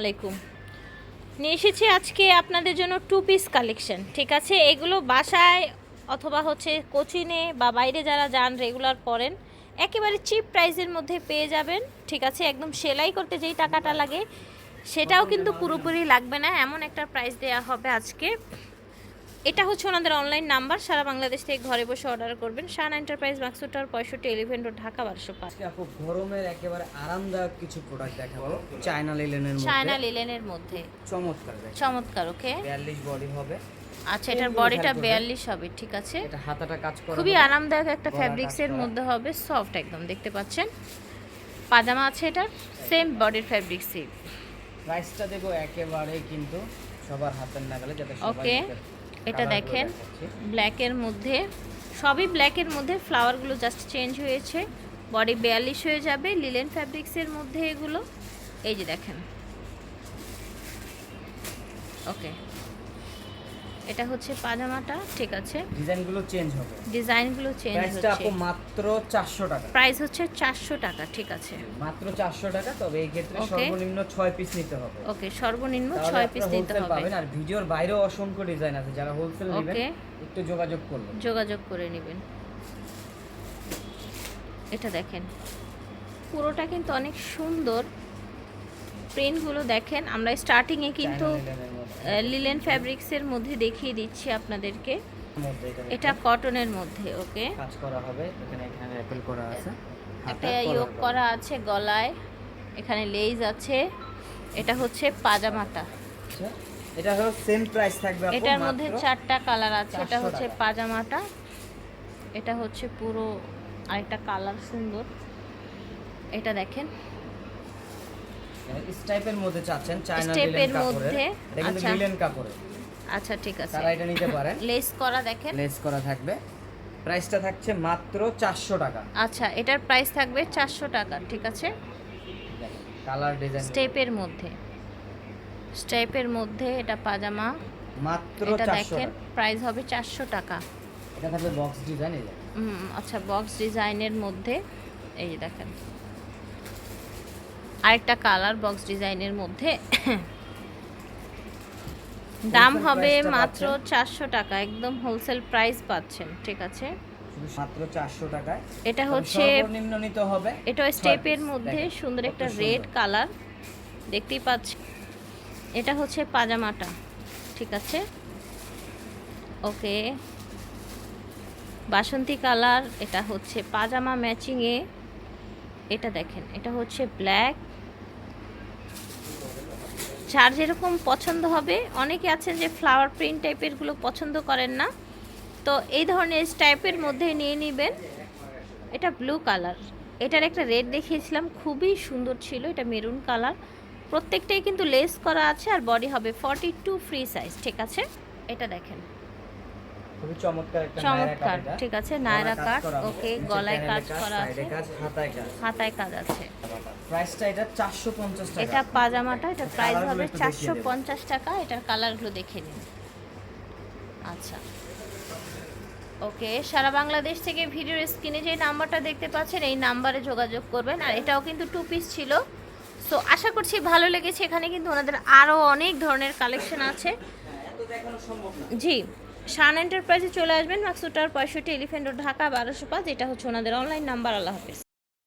আলাইকুম। নিয়ে এসেছি আজকে আপনাদের জন্য টু পিস কালেকশন ঠিক আছে? এগুলো বাসায় অথবা হচ্ছে কোচিনে বা বাইরে যারা যান রেগুলার পরেন, একেবারে চিপ প্রাইসের মধ্যে পেয়ে যাবেন, ঠিক আছে? একদম সেলাই করতে যেই টাকাটা লাগে, সেটাও কিন্তু পুরোপুরি লাগবে না, এমন একটা প্রাইস দেয়া হবে আজকে। এটা হচ্ছে ওনাদের অনলাইন নাম্বার সারা বাংলাদেশ থেকে ঘরে বসে অর্ডার করবেন। শান এন্টারপ্রাইজ মাকসুটার পঁয়ষট্টি এলিভেন রোড ঢাকা বারোশো পাঁচ। আপু গরমের একেবারে আরামদায়ক কিছু প্রোডাক্ট দেখাবো। চায়না লিলেনের চায়না লিলেনের মধ্যে। চমৎকার চমৎকার ওকে 42 বডি হবে। আচ্ছা এটার বডিটা। বিয়াল্লিশ হবে ঠিক আছে? এটা হাতাটা কাজ করা খুবই আরামদায়ক একটা গলা ফ্যাব্রিক্স এর মধ্যে হবে সফট একদম দেখতে পাচ্ছেন? পাজামা আছে এটা সেম বডির ফ্যাব্রিক্সই প্রাইসটা দেবো একেবারে কিন্তু সবার হাতের নাগালে যাতে সবাই ওকে এটার এটা দেখেন ব্ল্যাকের মধ্যে সবই ব্ল্যাকের মধ্যে ফ্লাওয়ারগুলো জাস্ট চেঞ্জ হয়েছে। বডি বিয়াল্লিশ হয়ে যাবে লিলেন ফ্যাব্রিক্সের মধ্যে এগুলো। এই যে দেখেন। ওকে এটা হচ্ছে পাজামাটা ঠিক আছে। ডিজাইনগুলো চেঞ্জ হবে। ডিজাইনগুলো চেঞ্জ হচ্ছে। প্রাইসটা আপু মাত্র 400 টাকা। প্রাইস হচ্ছে চারশো টাকা ঠিক আছে। মাত্র 400 টাকা তবে এই ক্ষেত্রে সর্বনিম্ন 6 পিস নিতে হবে। ওকে সর্বনিম্ন তাহলে ছয় পিস নিতে হবে। পাবেন আর ভিডিওর বাইরেও অসংখ্য ডিজাইন আছে যারা হোলসেল নেবেন. একটু যোগাযোগ করবেন যোগাযোগ করে নেবেন। এটা দেখেন পুরোটা কিন্তু অনেক সুন্দর। প্রিন্টগুলো দেখেন আমরা স্টার্টিংয়ে কিন্তু। লিলেন ফ্যাব্রিক্সের মধ্যে। দেখিয়ে দিচ্ছি আপনাদেরকে। এটা কটনের মধ্যে ওকে কাজ করা হবে। এখানে এখানে অ্যাপেল করা আছে। একটা ইয়োগ করা আছে গলায়। এখানে লেজ আছে। এটা হচ্ছে পাজামাটা আচ্ছা, এটা হলো সেম প্রাইস থাকবে এটার মধ্যে চারটা কালার আছে। এটা হচ্ছে পাজামাটা এটা হচ্ছে পুরো আরেকটা কালার সুন্দর। এটা দেখেন। স্টাইপের মধ্যে চাচ্ছেন চায়না কাপড়ের। মধ্যে, এটা আচ্ছা। লিলেন কাপড়ে। আচ্ছা ঠিক আছে। তারা এটা নিতে পারেন। লেস করা দেখেন। লেস করা থাকবে। প্রাইসটা থাকছে মাত্র 400 টাকা। আচ্ছা এটার প্রাইস থাকবে চারশো টাকা ঠিক আছে? Colour design. স্টেপের মধ্যে। স্টেপের মধ্যে এটা পাজামা। মাত্র এটা 400 দেখেন টাকা। প্রাইস হবে চারশো টাকা। এটা থাকবে বক্স ডিজাইন আচ্ছা বক্স ডিজাইনের মধ্যে। এই দেখেন। আরেকটা কালার বক্স ডিজাইনের মধ্যে দাম হবে মাত্র পাচ্ছেন? চারশো টাকা একদম হোলসেল প্রাইস পাচ্ছেন ঠিক আছে? মাত্র 400 টাকায়। এটা হচ্ছে সর্বনিম্ন নিতে হবে। এটা স্টেপের মধ্যে সুন্দর একটা রেড কালার দেখতেই পাচ্ছি এটা হচ্ছে পাজামাটা ঠিক আছে? ওকে। বাসন্তী কালার এটা হচ্ছে পাজামা ম্যাচিংয়ে এটা দেখেন, এটা হচ্ছে ব্ল্যাক যার যেরকম পছন্দ হবে, অনেকে আছেন যে ফ্লাওয়ার প্রিন্ট টাইপেরগুলো পছন্দ করেন না। তো এই ধরনের টাইপের মধ্যে নিয়ে নেবেন। এটা ব্লু কালার এটার একটা রেড দেখিয়েছিলাম, খুবই সুন্দর ছিল, এটা মেরুন কালার প্রত্যেকটাই কিন্তু লেস করা আছে, আর বডি হবে ফর্টি টু ফ্রি সাইজ ঠিক আছে? এটা দেখেন। খুবই চমৎকার একটা চমৎকার ঠিক আছে নায়রা কাজ ওকে গলায় কাজ করা আছে। হাতায় কাজ। হাতায় কাজ আছে। প্রাইসটা এটা 450 টাকা। এটা পাজামাটা এটা প্রাইস হবে একটু দেখিয়ে চারশো দেবেন। পঞ্চাশ টাকা এটার কালারগুলো দেখে নিন। আচ্ছা। ওকে সারা বাংলাদেশ থেকে ভিডিওর স্ক্রিনে যে নাম্বারটা দেখতে পাচ্ছেন এই নাম্বারে যোগাযোগ করবেন। আর এটাও কিন্তু টু পিস ছিল। সো আশা করছি ভালো লেগেছে। এখানে কিন্তু ওনাদের আরও অনেক ধরনের কালেকশন আছে। জি। শান এন্টারপ্রাইজে চলে আসবেন মাকসুটার পঁয়ষট্টি এলিফেন্ট রোড, ঢাকা, বারোশো পাঁচ। এটা হচ্ছে ওনাদের অনলাইন নাম্বার আল্লাহ হাফিজ।